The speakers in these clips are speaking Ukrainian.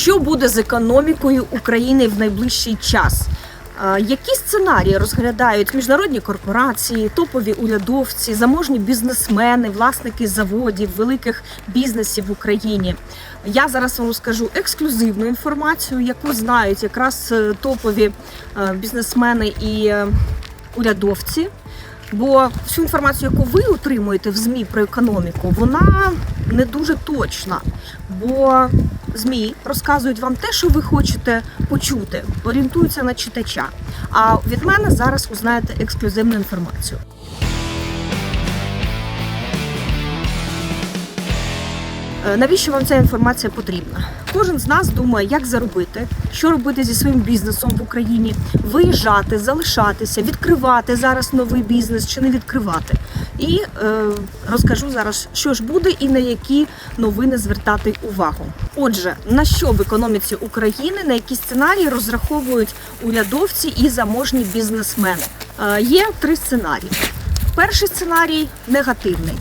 Що буде з економікою України в найближчий час? Які сценарії розглядають міжнародні корпорації, топові урядовці, заможні бізнесмени, власники заводів, великих бізнесів в Україні? Я зараз вам розкажу ексклюзивну інформацію, яку знають якраз е, топові е, бізнесмени і е, урядовці. Бо всю інформацію, яку ви отримуєте в ЗМІ про економіку, вона не дуже точна. Бо ЗМІ розказують вам те, що ви хочете почути, орієнтуються на читача. А від мене зараз узнаєте ексклюзивну інформацію. Навіщо вам ця інформація потрібна? Кожен з нас думає, як заробити, що робити зі своїм бізнесом в Україні, виїжджати, залишатися, відкривати зараз новий бізнес чи не відкривати. І е, розкажу зараз, що ж буде і на які новини звертати увагу. Отже, на що в економіці України, на які сценарії розраховують урядовці і заможні бізнесмени? Е, є три сценарії. Перший сценарій негативний.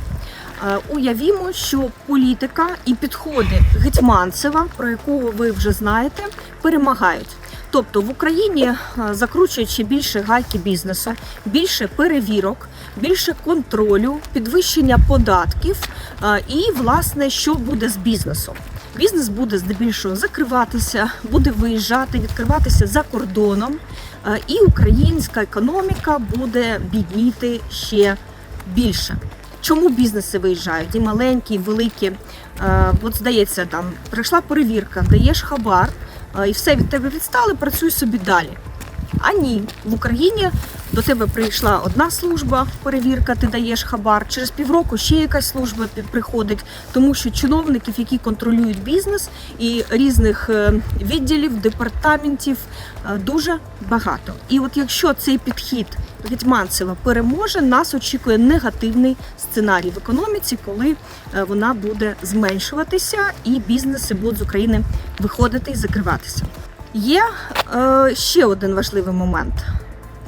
Е, Уявімо, що політика і підходи Гетьманцева, про якого ви вже знаєте, перемагають. Тобто в Україні е, закручують ще більше гайки бізнесу, більше перевірок, більше контролю, підвищення податків е, і, власне, що буде з бізнесом. Бізнес буде здебільшого закриватися, буде виїжджати, відкриватися за кордоном, і українська економіка буде бідніти ще більше. Чому бізнеси виїжджають? І маленькі, і великі. Е, От здається, там прийшла перевірка, даєш хабар, е, і все від тебе відстали, працюй собі далі. А ні, в Україні до тебе прийшла одна служба, перевірка, ти даєш хабар. Через півроку ще якась служба приходить, тому що чиновників, які контролюють бізнес і різних е, відділів, департаментів е, дуже багато. І от якщо цей підхід Гетьманцева переможе, нас очікує негативний сценарій в економіці, коли е, вона буде зменшуватися і бізнеси будуть з України виходити і закриватися. Є е, ще один важливий момент.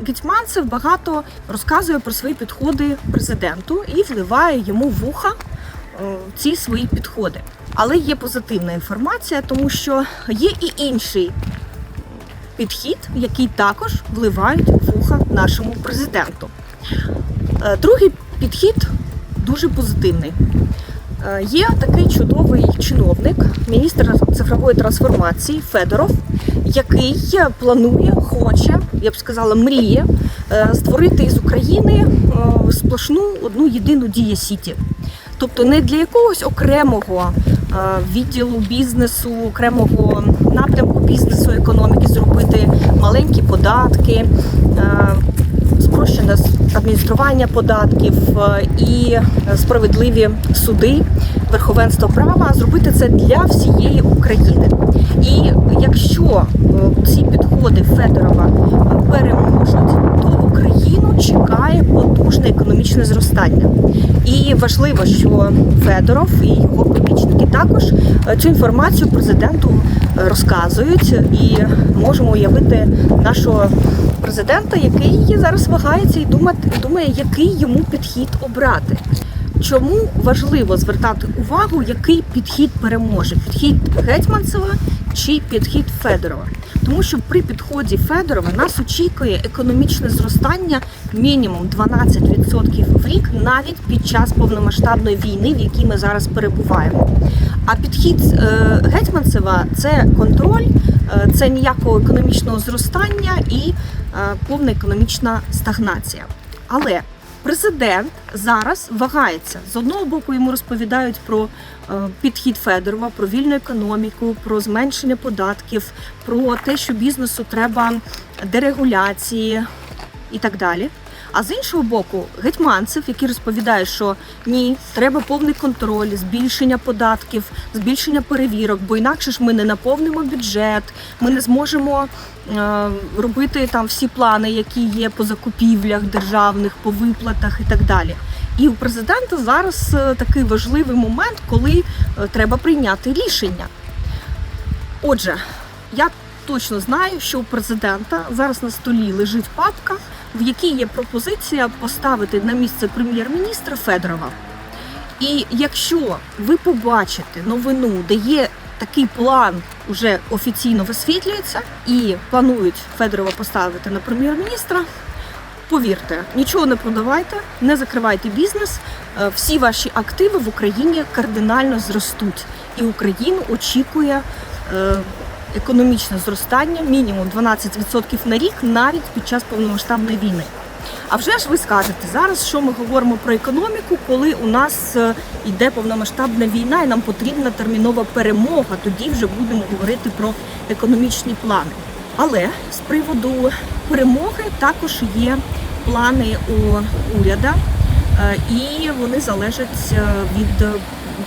Гетьманцев багато розказує про свої підходи президенту і вливає йому в вуха е, ці свої підходи. Але є позитивна інформація, тому що є і інший підхід, який також вливають в вуха нашому президенту. Е, Другий підхід дуже позитивний. Е, Є такий чудовий чиновник, міністр цифрової трансформації Федоров, який планує, хоче, я б сказала, мріє е, створити із України е, сплошну одну єдину дія Сіті. Тобто не для якогось окремого е, відділу бізнесу, окремого напрямку бізнесу, економіки зробити маленькі податки, спрощене адміністрування податків е, і справедливі суди, верховенство права, зробити це для всієї України. І якщо е, ці підходи Федорова е, переможуть, то Україну чекає потужне економічне зростання. І важливо, що Федоров і його прибічники також цю інформацію президенту розказують, і можемо уявити нашого президента, який зараз вагається і думає, який йому підхід обрати. Чому важливо звертати увагу, який підхід переможе? Підхід Гетьманцева чи підхід Федорова? Тому що при підході Федорова нас очікує економічне зростання мінімум 12% в рік, навіть під час повномасштабної війни, в якій ми зараз перебуваємо. А підхід е, Гетьманцева це контроль, е, це ніякого економічного зростання і е, повна економічна стагнація. Але Президент зараз вагається з одного боку. Йому розповідають про е, підхід Федорова, про вільну економіку, про зменшення податків, про те, що бізнесу треба дерегуляції і так далі. А з іншого боку, гетьманцев, який розповідає, що ні, треба повний контроль, збільшення податків, збільшення перевірок, бо інакше ж ми не наповнимо бюджет, ми не зможемо е, робити там всі плани, які є по закупівлях державних, по виплатах і так далі. І у президента зараз е, такий важливий момент, коли е, треба прийняти рішення. Отже, я точно знаю, що у президента зараз на столі лежить папка, в якій є пропозиція поставити на місце прем'єр-міністра Федорова. І якщо ви побачите новину, де є такий план вже офіційно висвітлюється і планують Федорова поставити на прем'єр-міністра. Повірте, нічого не продавайте, не закривайте бізнес. Е, Всі ваші активи в Україні кардинально зростуть, і Україну очікує е, економічне зростання мінімум 12% на рік навіть під час повномасштабної війни. А вже ж ви скажете зараз, що ми говоримо про економіку, коли у нас е, йде повномасштабна війна, і нам потрібна термінова перемога. Тоді вже будемо говорити про економічні плани. Але з приводу перемоги також є плани у уряда, е, і вони залежать е, від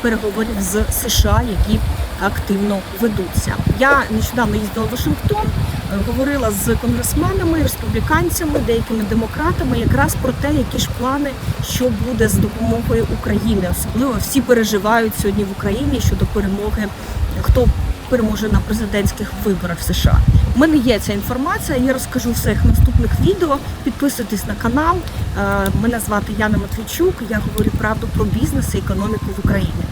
переговорів з США, які активно ведуться. Я нещодавно їздила в Вашингтон, е, говорила з конгресменами, республіканцями, деякими демократами, якраз про те, які ж плани, що буде з допомогою України. Особливо всі переживають сьогодні в Україні щодо перемоги, хто переможе на президентських виборах в США. У мене є ця інформація. Я розкажу в своїх наступних відео. Підписуйтесь на канал. Е, Мене звати Яна Матвійчук. Я говорю правду про бізнес і економіку в Україні.